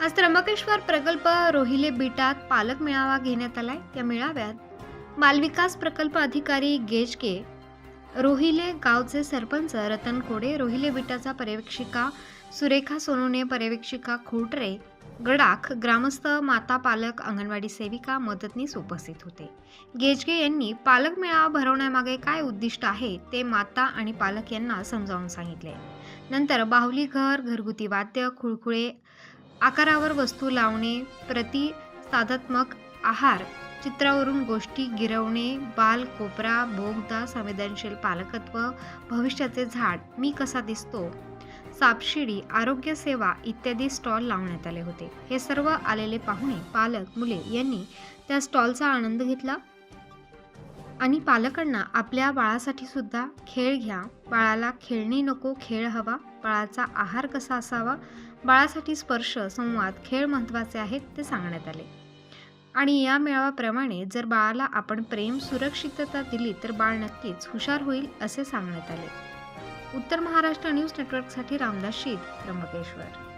आज त्र्यंबकेश्वर प्रकल्प रोहिले बिटात पालक मेळावा घेण्यात आलाय. या मेळाव्यात बालविकास प्रकल्प अधिकारी गेजके रोहिले गावचे सरपंच रतन कोडे रोहिले बिटाचा पर्यवेक्षिका सुरेखा सोनोने पर्यवेक्षिका खोटरे गडाख ग्रामस्थ माता पालक अंगणवाडी सेविका मदतनीस उपस्थित होते. गेजगे यांनी पालक मेळावा भरवण्यामागे काय उद्दिष्ट आहे ते माता आणि पालक यांना समजावून सांगितले. नंतर बाहुली घर घरगुती वाद्य खुळखुळे आकारावर वस्तू लावणे प्रतिसादात्मक आहार चित्रावरून गोष्टी गिरवणे बाल कोपरा भोगदा संवेदनशील पालकत्व भविष्याचे झाड मी कसा दिसतो? सापशिडी आरोग्य सेवा इत्यादी स्टॉल लावण्यात आले होते. हे सर्व आलेले पाहुणे पालक मुले यांनी त्या स्टॉलचा आनंद घेतला? आणि पालकांना आपल्या बाळासाठी सुद्धा खेळ घ्या. बाळाला खेळणी नको खेळ हवा. बाळाचा आहार कसा असावा? बाळासाठी स्पर्श संवाद खेळ महत्त्वाचे आहेत ते सांगण्यात आले. आणि या मेळाव्याप्रमाणे जर बाळाला आपण प्रेम सुरक्षितता दिली तर बाळ नक्कीच हुशार होईल असे सांगण्यात आले. उत्तर महाराष्ट्र न्यूज नेटवर्कसाठी रामदास शीत त्र्यंबकेश्वर.